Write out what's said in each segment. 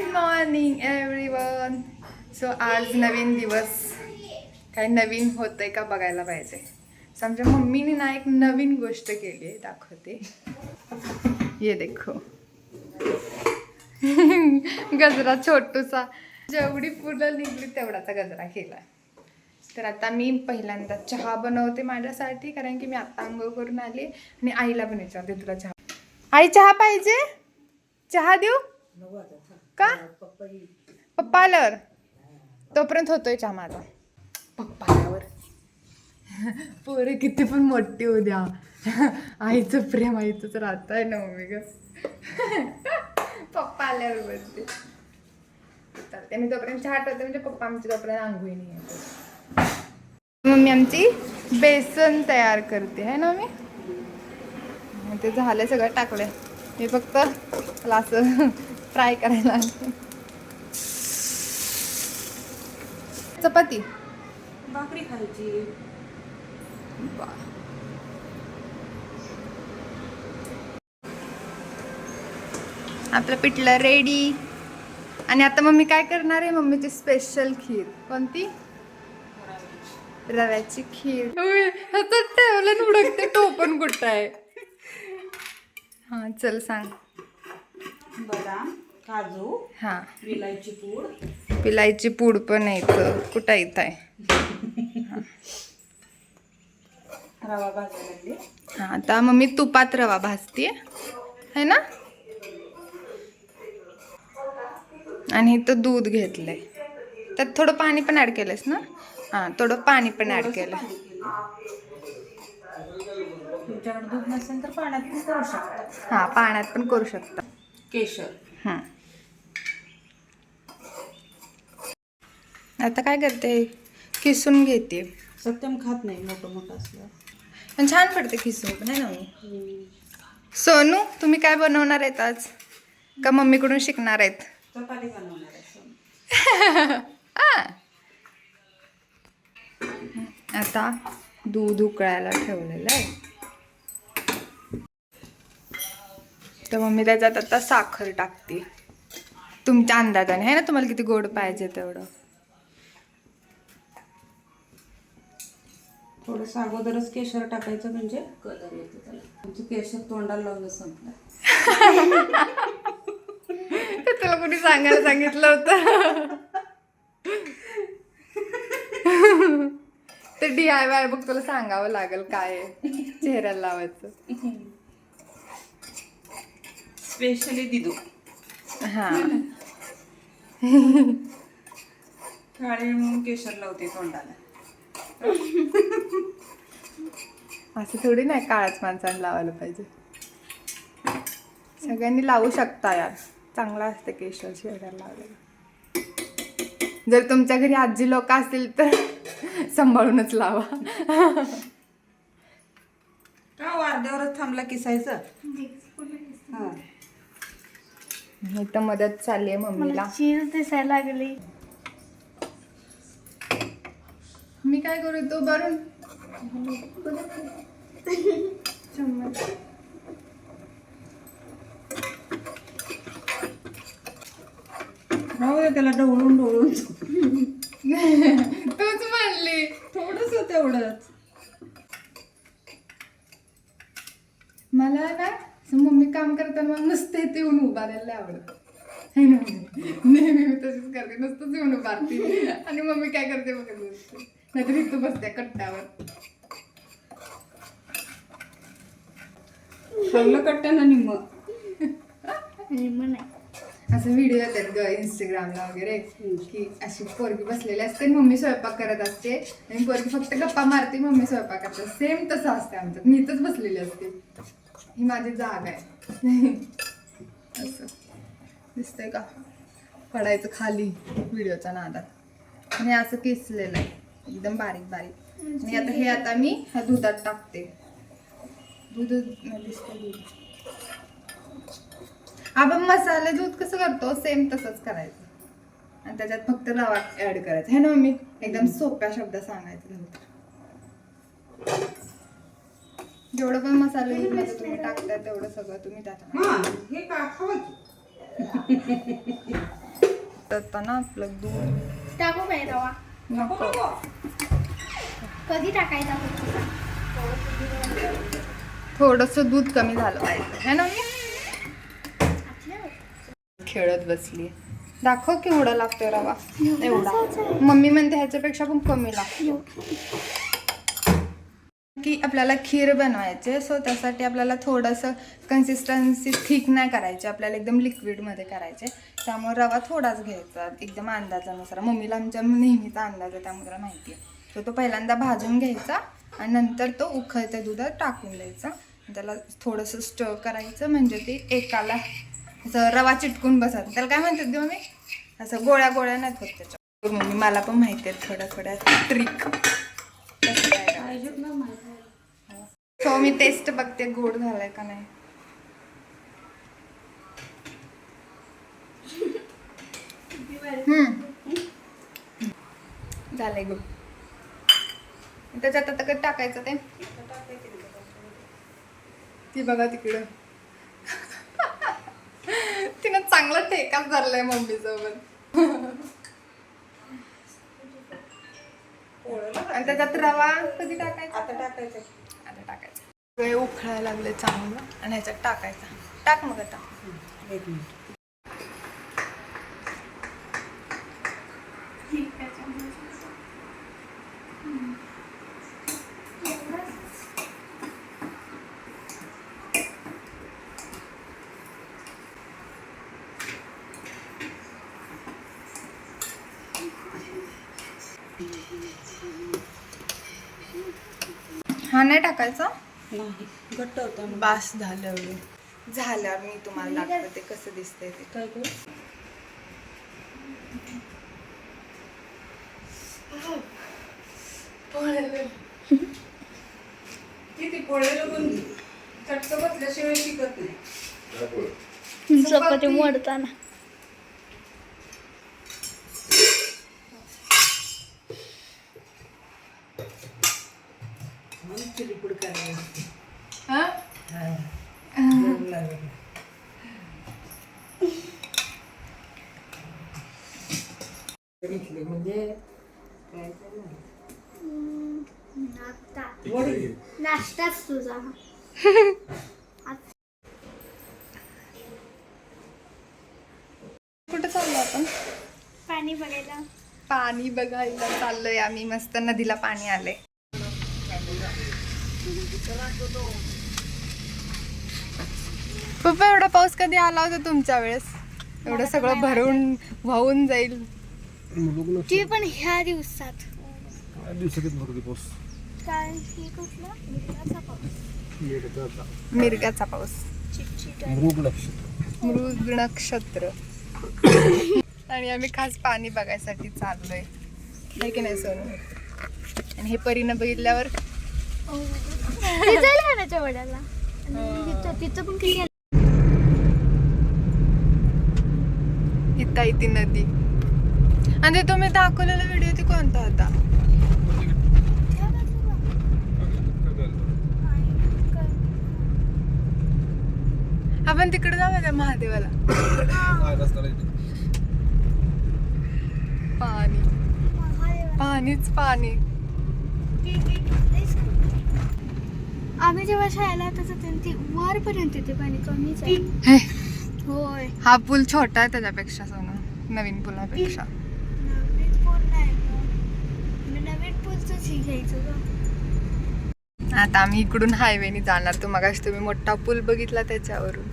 Good morning everyone so आज नवीन दिवस. काय नवीन होतंय का बघायला पाहिजे. सो आमच्या मम्मीने ना एक नवीन गोष्ट केली आहे दाखवते. ये देखो. गजरा छोटूसा. जेवढी फुलं निघली तेवढाचा गजरा केला तर आता मी पहिल्यांदा चहा बनवते माझ्यासाठी कारण की मी आता आंघोळ करून आली आणि आईला पण विचारते तुला चहा आई चहा पाहिजे? चहा देऊ? का? पप्पा आल्यावर तोपर्यंत होतोय चहा माझा. पप्पा आल्यावर पोरे किती पण मोठी होऊ द्या. आईचं प्रेम आईचंच राहत आहे ना मम्मी ग. पप्पा आल्यावर चालते मी तोपर्यंत चहा ठेवते म्हणजे पप्पा आमची तोपर्यंत आंघोळी नाही येते. मम्मी आमची बेसन तयार करते आहे ना मी ते झालं सगळं टाकलंय. मी फक्त असं फ्राय करायला. चपाती. भाकरी खायची. आपलं पिठलं रेडी आणि आता मम्मी काय करणार आहे? मम्मीची स्पेशल खीर. कोणती? रव्याची खीर. आता ठेवलं उडकते टोपण कुठं आहे? हा चल सांग. बदाम. काजू हा. विलायची पूड. पिलायची पूड पण आहे इथं कुठं इथं आहे रवा भाजलेली हा आता मम्मी तुपात रवा भाजते. है ना? आणि इथं दूध घेतलंय. त्यात थोडं पाणी पण ऍड केलंयस ना? हा थोडं पाणी पण ऍड केलं तुमच्याकडे दूध नसेल तर पाण्यात पण करू शकता. हा पाण्यात पण करू शकता. केशर. हं. आता काय करते? किसून घेते. सत्यम खात नाही मोठं मोठं असलं पण छान पडते किसून पण आहे ना मी सोनू तुम्ही काय बनवणार आहेत आज? का मम्मीकडून शिकणार आहेत? चपाती बनवणार आहे. आता दूध उकळायला ठेवलेलं आहे. तर मम्मी त्याच्यात आता साखर टाकते. तुमच्या अंदाजाने आहे ना? तुम्हाला किती गोड पाहिजे तेवढं. थोडंसं अगोदरच केशर टाकायचं म्हणजे कलर येतो त्याला. आमचं केशर तोंडाला लावलं संपलं. ते तुला कोणी सांगायला सांगितलं होतं? ते डी आय वाय बघ तुला सांगावं लागेल काय चेहऱ्याला लावायचं. स्पेशली दिदू. हा. काळी म्हणून केशर लावते तोंडाला. असं थोडी नाही काळाच माणसाने लावायला पाहिजे. सगळ्यांनी लावू शकता यार. चांगला असतं केशर चेहऱ्याला लावलेलं. जर तुमच्या घरी आजी लोक असतील तर सांभाळूनच लावा. का वारद्यावरच थांबला किसायचं? हा. इथं मदत चालली आहे मम्मीला. चीज दिसायला लागली. मी काय करू? तो भरून चम्मच. राहू दे त्याला ढवळून ढवळून. तूच म्हणली. थोडस तेवढंच. मला ना मम्मी काम करताना मला नुसतं इथे येऊन उभारायला आवडत. है ना? नेहमी मी तशीच करते. नुसतंच येऊन उभारते. आणि मम्मी काय करते बघत बसते. नाहीतर इथं बसते कट्ट्यावर. चांगलं कट्ट्यानं निम्म. निम्म नाही. असं व्हिडिओ येतात ग इंस्टाग्रामला वगैरे की अशी पोरगी बसलेली असते आणि मम्मी स्वयंपाक करत असते आणि पोरगी फक्त गप्पा मारते मम्मी स्वयंपाक करते. सेम तसं असते आमच्यात. मी इथंच बसलेली असते. ही माझी जागा आहे. असं. दिसतंय का? पडायचं खाली व्हिडिओच्या नादात. आणि असं किसलेलं आहे. एकदम बारीक बारीक. आणि आता हे आता मी ह्या दुधात टाकते. दूध दिसतं दूध. आपण मसाले दूध कसं करतो? सेम तसंच करायचं. आणि त्याच्यात फक्त रवा ऍड करायचा. हे ना मम्मी? एकदम सोप्या शब्दात सांगायचं झालं तर. जेवढं पण मसाले तुम्ही टाकताय तेवढं सगळं तुम्ही त्यात हा हे ना आपलं दूध टाकू काय रवा. नको कधी टाकायचा थोडस थोडंसं दूध कमी झालं पाहिजे है ना? खेळत बसली दाखव केवढा लागतोय रवा. एवढा मम्मी म्हणते ह्याच्यापेक्षा पण कमी लागतो. की आपल्याला खीर बनवायचे सो त्यासाठी आपल्याला थोडंसं कन्सिस्टन्सी थिक नाही करायची आपल्याला एकदम लिक्विडमध्ये करायचे. त्यामुळे रवा थोडाच घ्यायचा एकदम अंदाजानुसार. मम्मीला आमच्या नेहमीचा अंदाज आहे त्यामुळे माहिती आहे. तर तो पहिल्यांदा भाजून घ्यायचा आणि नंतर तो उखळत्या दुधात टाकून द्यायचा. त्याला थोडंसं स्टर करायचं म्हणजे ते एकाला असं रवा चिटकून बसा त्याला काय म्हणतात देऊ मी असं गोळ्या गोळ्या नाही होत त्याच्या मम्मी मला पण माहिती आहेत थोड्या थोड्या ट्रिक सो हो. मी टेस्ट बघते गोड झालाय का नाही. झालंय गुड त्याच्यात आता कधी टाकायचं ते. ती बघा तिकडं. तिनं चांगला टेकाच धरलाय मम्मी सोबत आणि त्याच्यात रवा कधी टाकायचा? आता टाकायचं. आता टाकायचं. उखळायला लागले चांगलं. आणि ह्याच्यात टाकायचा. टाक मग आता. एक मिनिट. हा नाही टाकायचा? नाही घट्ट होतं. बास झालं एवढं झाल्यावर मी तुम्हाला दाखवते ते कसं दिसतंय ते. काय करू? किती पोळ्याला पण चटक बसल्याशिवाय शिकत नाही. चपाती मोडताना. हा घेतले म्हणजे. नाश्ताच तुझा कुठं चाललो आपण? पाणी बघायला. पाणी बघायला चाललोय आम्ही. मस्त नदीला पाणी आलंय. पप्पा एवढा पाऊस कधी आला होता तुमच्या वेळेस? एवढं सगळं भरून वाहून जाईल. ते पण ह्या दिवसात. दिवसात भरती पाऊस. हे कुठलं? मिरगाचा पाऊस. मृग नक्षत्र मृग नक्षत्र आणि आम्ही खास पाणी बघायसाठी चाललोय. आहे की नाही सोनू? आणि हे परीनं बघितल्यावर ते जाईल खाण्याच्या वड्याला आणि तिथं तिथं पण किती इथं आहे ती नदी आणि ते तुम्ही दाखवलेला व्हिडिओ ती कोणता होता? आपण तिकडे जाऊया त्या महादेवाला पाणी. पाणीच पाणी. आम्ही जेव्हा शाळेला होतो ते वरपर्यंत ते पाणी कमीच आहे हे, होय. हा पूल छोटा आहे त्याच्यापेक्षा सोनू नवीन पुलापेक्षा. नवीन पूल नाही गं. मी नवीन पूलच घ्यायचं गं. आता आम्ही इकडून हायवेने जाणार. तू मगाशी तुम्ही मोठा पूल बघितला त्याच्यावरून.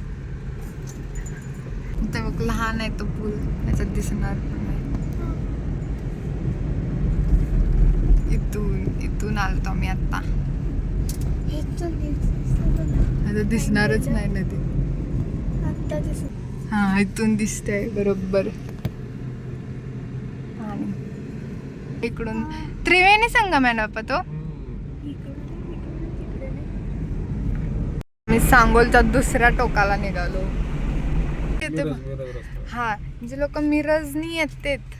ते बघ लहान आहे तो पूल. त्याच्यात दिसणार पण नाही. इथून इथून आलतो आम्ही आता इथून दिसतं बघ ना. आता दिसणारच नाही ना ते. हा इथून दिसतंय बरोबर. इकडून. त्रिवेणी संगम आहे ना तो? मी सांगोलच्या दुसऱ्या टोकाला निघालो. हा म्हणजे जे लोक मिरजनी येतात.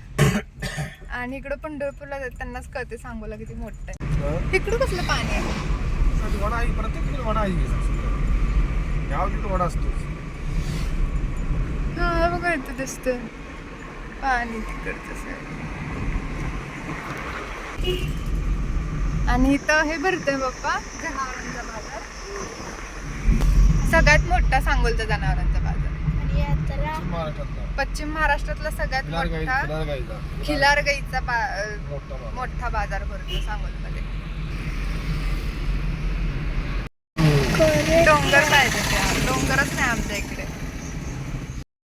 आणि इकडं पंढरपूरला त्यांनाच कळते सांगोला किती मोठं आहे. इकडं कसलं पाणी आहे? वडा आहे प्रत्येक ठिकाणी वडा आहे. गाव तिथं वडा असतो. हा बघा इथं पाणी तिकडचं. आणि इथं हे भरतोय जनावरांचा बाजार. सगळ्यात मोठा सांगोलचा जनावरांचा बाजार. पश्चिम महाराष्ट्रातला. सगळ्यात खिलार गाई मोठा खिलार गाईचा. मोठा बाजार. भरतो सांगोलमध्ये कोरे डोंगर पाहिजे डोंगरच नाही आमच्या इकडे.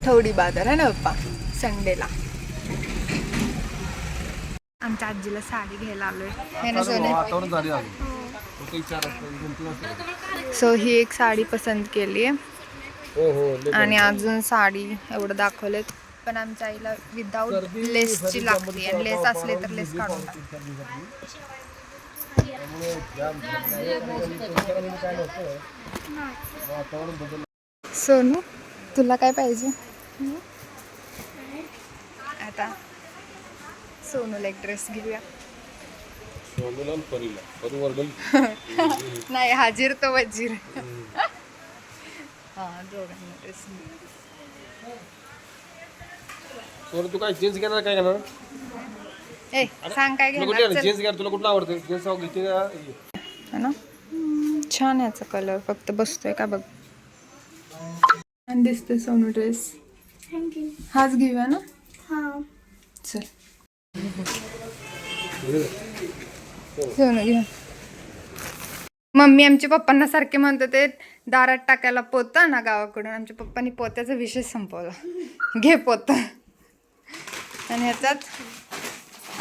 थोडी बाजार आहे ना पप्पा? संडेला आमच्या आजीला साडी घ्यायला आलोय. हे ना सोने वातावरण झाली आली फक्त विचार असतो, गमती नसते. सो ही एक साडी पसंत केली हो हो लय आणि अजून साडी एवढं दाखवलेत. पण आमच्या आईला विदाऊट लेसची लागते. आणि लेस असले तर लेस काढून टाक. सोनू तुला काय पाहिजे? आता सोनूला एक ड्रेस घेऊया. नाही हाजीर तो वजीर. हा दोघांना ड्रेस तू काय जीन्स घेणार काय घेणार? ए सांग काय तुला कुठली घेणार? चल. जीन्स घेणार तुला कुठला आवडते? जीन्स घेते का? है ना? छान याचा कलर फक्त बसतोय का बघ. छान दिसतोय सोनू ड्रेस थँक्यू हाच घेऊया ना? हा. चल. सोनू घ्या मम्मी आमच्या पप्पांना सारखे म्हणत होते दारात टाकायला पोता ना गावाकडून. आमच्या पप्पांनी पोत्याचा विषय संपवला. घे पोत. आणि ह्याच्यात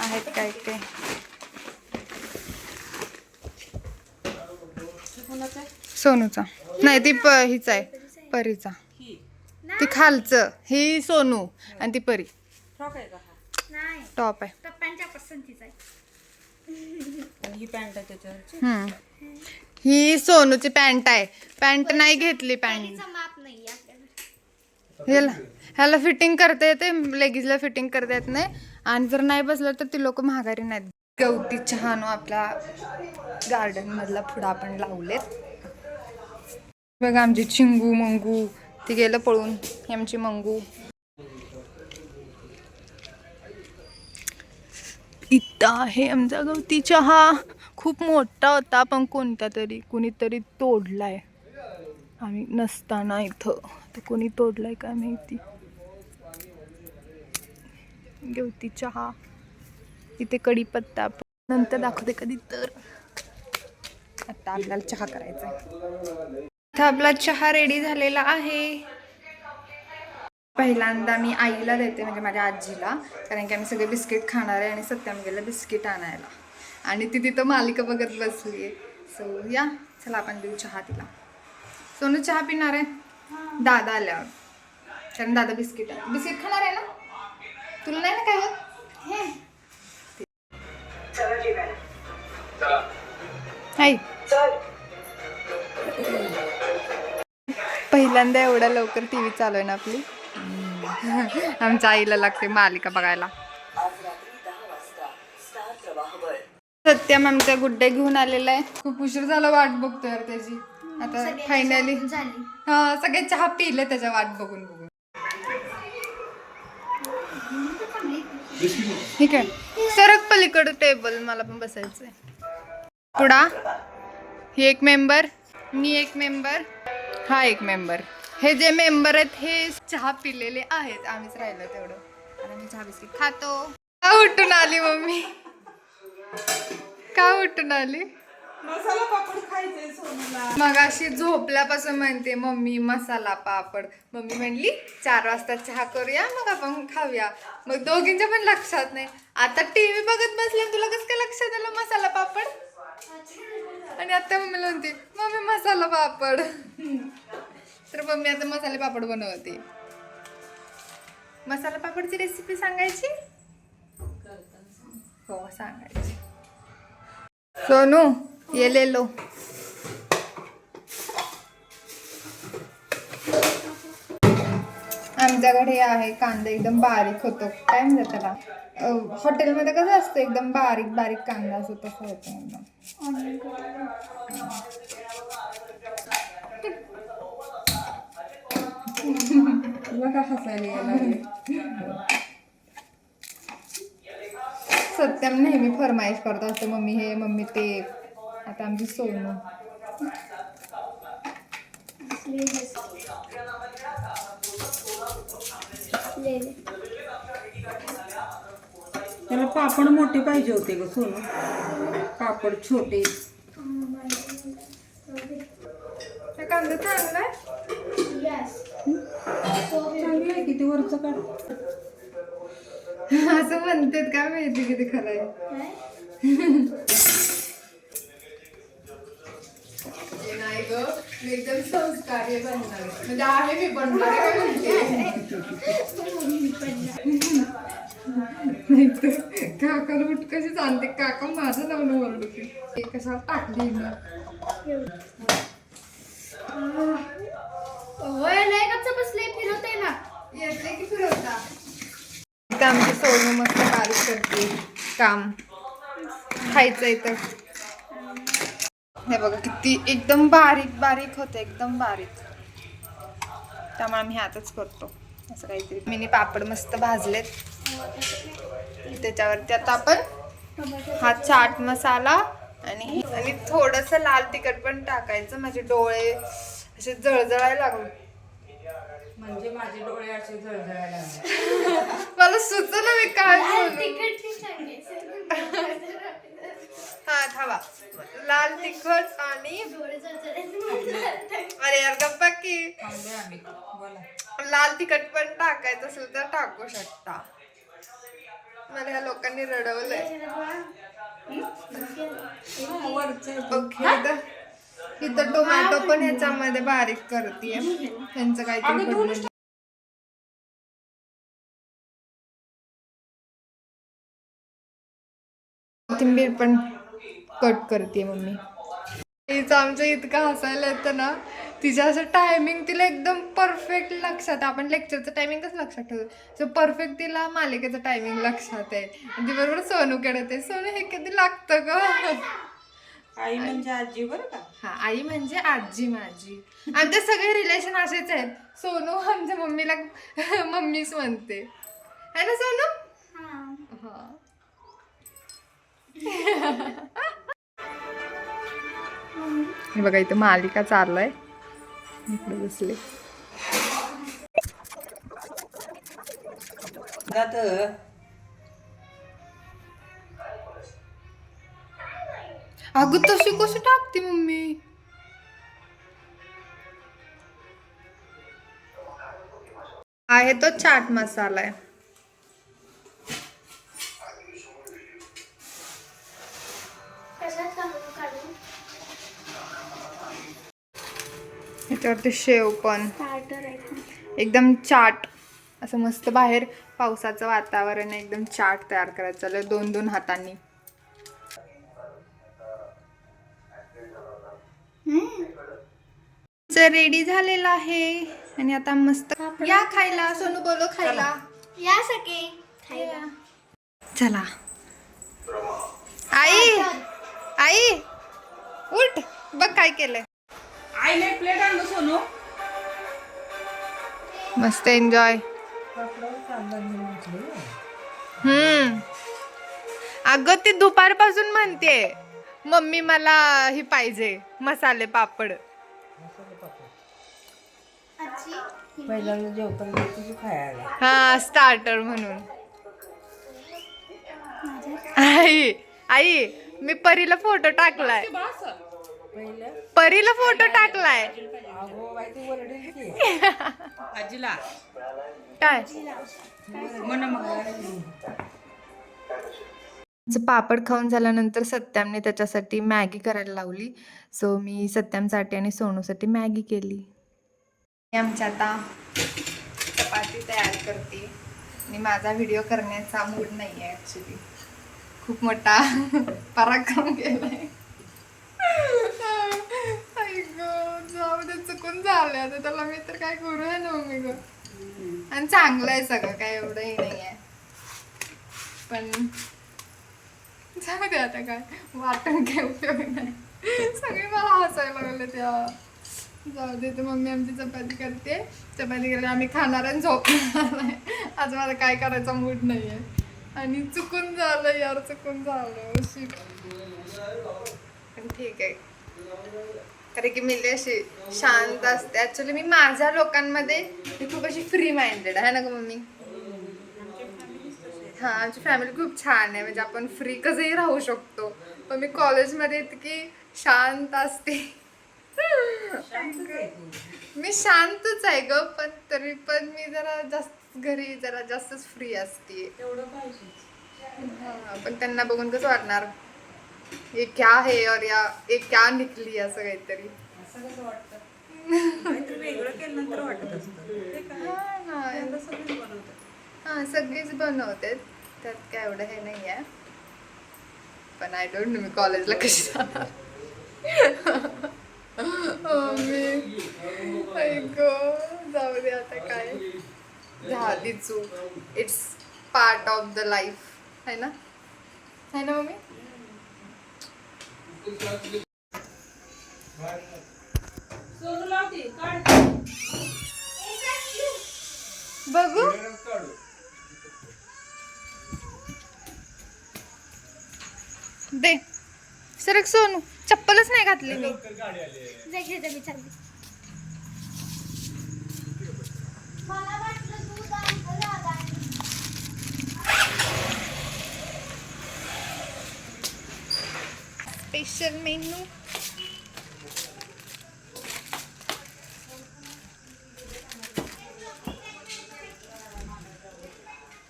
आहेत काय काय सोनूचा. नाही ती प हिचा आहे परीचा. ती खालचं. ही सोनू आणि ती परी. हा? टॉप आहे. ही पॅन्ट आहे त्याच्यावरची हम्म. ही सोनूची पॅन्ट आहे. पॅन्ट नाही घेतली पॅन्ट. माप नाही ह्याला ह्याला फिटिंग करता येते लेगीजला फिटिंग करता येत नाही. आणि जर नाही बसलं तर ती लोक महागारी नाहीत. गवती छान हो आपल्या गार्डन मधला फुडा आपण लावलेत. बघा आमची चिंगू मंगू ती गेलं पळून आमची मंगू. इथं आहे आमचा गवती चहा. खूप मोठा होता पण कोणता तरी कुणीतरी तोडलाय. आम्ही नसताना इथं. तर कोणी तोडलाय काय माहिती? गवती चहा. इथे कढीपत्ता नंतर दाखवते कधी तर. आता आपल्याला चहा करायचा आहे. इथं आपला चहा रेडी झालेला आहे. पहिल्यांदा मी आईला देते म्हणजे माझ्या आजीला कारण की आम्ही सगळे बिस्किट खाणार आहे आणि सत्यम गेलं बिस्किट आणायला. आणि ती तिथं मालिका बघत बसली आहे. सो या चला आपण देऊ चहा तिला. सोनू चहा पिणार आहे? दादा आल्यावर. कारण दादा बिस्किट बिस्किट खाणार आहे ना? तुला नाही ना काय होत? हे. हाय पहिल्यांदा एवढ्या लवकर टी व्ही चालू आहे ना आपली? आमच्या आईला लागते मालिका बघायला. सत्यम आमच्या गुड्डे घेऊन आलेला आहे. खूप उशीर झाला वाट बघतोय यार त्याची. आता फायनली झाली. हा सगळे चहा पिले त्याच्या वाट बघून बघून ठीक आहे. सरक पलीकडं टेबल मला पण बसायचंय. पुढा. ही एक मेंबर मी एक मेंबर हा एक मेंबर हे जे मेंबर आहेत हे चहा पिलेले आहेत. आम्हीच राहिलो तेवढं. आणि मी चहा बिस्किट खातो. का उठून आली मम्मी? का उठून आली? मसाला पापड खायचे सोनूला. मग अशी झोपल्यापासून म्हणते मम्मी मसाला पापड. मम्मी म्हणली चार वाजता चहा करूया मग आपण खाऊया. मग दोघींच्या पण लक्षात नाही. आता टीव्ही बघत बसल्या तुला कसं काय लक्षात आलं मसाला पापड? आणि आता मम्मी म्हणते मम्मी मसाला पापड. तर मम्मी आता मसाले पापड बनवते. मसाला पापडची रेसिपी सांगायची? हो सांगायची. सोनू ये ले लो आमच्याकडे हे आहे कांदा एकदम बारीक होतो. काय म्हणतात त्याला? हॉटेलमध्ये कसं असतं एकदम बारीक बारीक कांदा असतो तसं होतो एकदम. तुला का हसायला यायला सत्यम नेहमी फरमाईश करत असतो मम्मी हे मम्मी ते आता आमची सोनू. ले ले. त्याला पापड मोठे पाहिजे होते ग सोनू. पापड छोटे. हा कांदा चांगला आहे किती वरचं काढ. असं म्हणतात काय माहिती किती खरं आहे? मी एकदम संस्कार्य बनणार. म्हणजे आहे मी बनणार आहे काय म्हणते? नाही तर काकाला उठ कशी सांगते काका माझं नाव न ओरडू की कशाला टाकली होय गच्च बसले फिरवते ना. येते की फिरवता? इथं आमची सोनू मस्त बारीक करते. काम. खायचं इथं. हे बघा किती एकदम बारीक बारीक होते एकदम बारीक. त्यामुळे आम्ही हातच करतो. असं काहीतरी. मिनी पापड मस्त भाजलेत. त्याच्यावरती आता आपण हा चाट मसाला आणि आणि थोडस लाल तिखट पण टाकायचं. माझे डोळे असे जळजळायला लागले. म्हणजे माझे डोळे असे जळजळायला. मला सुचलं मी काय सांगायचं हा थांबा. लाल तिखट आणि. अरे यार गप्पा की. लाल तिखट पण टाकायचं असेल तर टाकू शकता. मला ह्या लोकांनी रडवलंय. हा, ओके इथं इथं टोमॅटो पण ह्याच्यामध्ये बारीक करते त्यांचं काहीतरी कोथिंबीर पण कट करते मम्मी. तिचं आमचं इतकं हसायला येतं ना तिचं असं टायमिंग तिला एकदम परफेक्ट लक्षात आहे. आपण लेक्चरचं टायमिंग कसं लक्षात ठेवतो सो परफेक्ट तिला मालिकेचं टायमिंग लक्षात आहे. आणि ती बरोबर सोनू खेळते सोनू हे कधी लागतं ग? आई म्हणजे आजी बरं का? हा आई म्हणजे आजी माझी. आमचे सगळे रिलेशन असेच आहेत. सोनू आमच्या मम्मीला मम्मीच म्हणते. है ना सोनू हा. हा हे बघा इथं मालिका चाललाय. इकडे बसले. जात अगं तशी कशी टाकते मम्मी? आहे तो चाट मसाला आहे. ह्याच्यावरती शेव पण? एकदम चाट. असं मस्त बाहेर पावसाचं वातावरण एकदम चाट तयार करायचं चालू दोन दोन हातांनी. रेडी झालेला आहे. आणि आता मस्त या खायला सोनू बोलो खायला. या सके खायला. चला. आई आई उठ. बघ काय केलंय. आईने प्लेट आणलं सोनू. मस्त एन्जॉय हम्म. अगं ती दुपारपासून म्हणते मम्मी मला ही पाहिजे मसाले पापड. आजी पहिल्यांदा जेवताना तुझी खायला. हा स्टार्टर म्हणून. आई आई मी परीला फोटो टाकलाय. परीला फोटो टाकलाय. अगो बाई तू वरडेल की आजीला. काय? पापड खाऊन झाल्यानंतर सत्यामने त्याच्यासाठी मॅगी करायला लावली. सो मी सत्यामसाठी आणि सोनूसाठी मॅगी केली. मी आमच्या आता चपाती तयार करते. आणि माझा व्हिडिओ करण्याचा मूड नाही आहे ॲक्च्युली खूप मोठा पराक्रम गं, जाऊ दे चुकून झालं आता. त्याला मी तर काय करू आहे ना मी ग आणि चांगलं आहे सगळं काय एवढंही नाही आहे. पण जाऊ दे आता काय वाटून काय उपयोग नाही. सगळे मला हसायला लागले त्या. जाऊ दे तर मम्मी आमची चपाती करते. चपाती केली आम्ही खाणार आणि झोपणार आज मला काय करायचा मूड नाही आहे आणि चुकून झालं यार चुकून झालं. शिट. पण ठीक आहे. कारण की मी अशी शांत असते. ऍक्च्युली मी माझ्या लोकांमध्ये मी खूप अशी फ्री माइंडेड आहे. ना ग मम्मी? हा आमची फॅमिली खूप छान आहे. म्हणजे आपण फ्री कसंही राहू शकतो. पण मी कॉलेजमध्ये इतकी शांत असते. मी शांतच आहे ग. पण तरी पण मी जरा जास्त घरी जरा जास्तच फ्री असते. हा, पण त्यांना बघून कसं वाटणार? हे क्या है और या हे क्या निकली असं काहीतरी. असं कसं वाटतं? काहीतरी वेगळं केल्यानंतर वाटत असतं. ते काय? हा ना. ते आता सगळेच बनवतात. हा सगळीच बनवते त्यात काय एवढं हे नाही आहे पण आय डोंट नो मी कॉलेजला कशी जाणार. हो, मी ऐक जाऊ दे आता काय. झाली चूक. It's part of the life है ना? है ना मम्मी? बघू. दे. सरक सोनू. चप्पलच नाही घातली मी जा घेते मी चालली मला वाटलं दूध आणलं दादाने. स्पेशल मेनू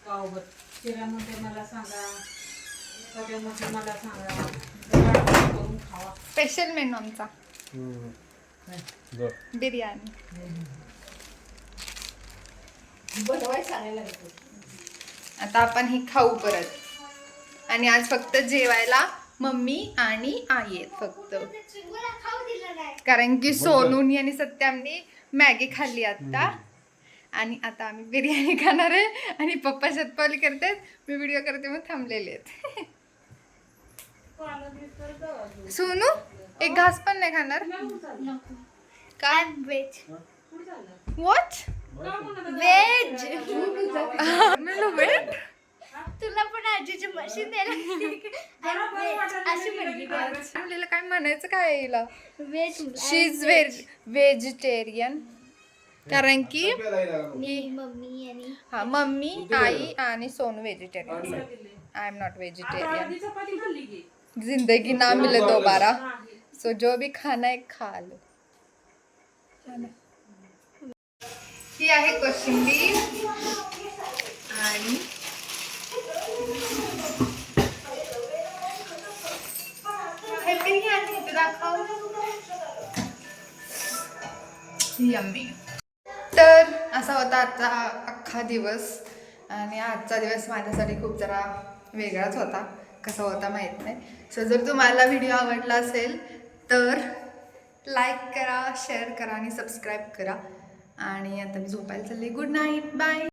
गावभर चिऱ्यामध्ये मला सांगा. कड्यामध्ये मला सांगा. वाटण करून खावा स्पेशल मेनू आमचा बर. बिर्याणी. आता आपण ही खाऊ परत. आणि आज फक्त जेवायला मम्मी आणि आई आहेत फक्त. कारण की सोनूनी आणि सत्यामनी मॅगी खाल्ली आता आणि आता आम्ही बिर्याणी खाणार आहे आणि पप्पा शतपावली करतात. मी व्हिडिओ करते मग थांबलेले आहेत. सोनू एक घास पण नाही खाणार? काय? व्हेज वॉट व्हेज म्हणलं वेट तुला पण आजीची मशीन द्यायला अशी म्हणली आपल्याला काय म्हणायचं काय हिला? Veg she is veg vegetarian कारण की मम्मी आणि हा मम्मी आई आणि Sonu vegetarian I am not vegetarian चपाती खाल्ली की? जिंदगी ना मिले दोबारा सो जो भी खाना है खा लो. ही आहे कोशिंबीर आणि हे बिर्याणी इथे दाखव यम्मी. तर असा होता आजचा अख्खा दिवस. आणि आजचा दिवस माझ्यासाठी खूप जरा वेगळाच होता. कसा होता माहीत नाही. सो जर तुम्हाला व्हिडिओ आवडला असेल तर लाईक करा शेअर करा आणि सबस्क्राईब करा. आणि आता मी झोपायला चालली. Good night bye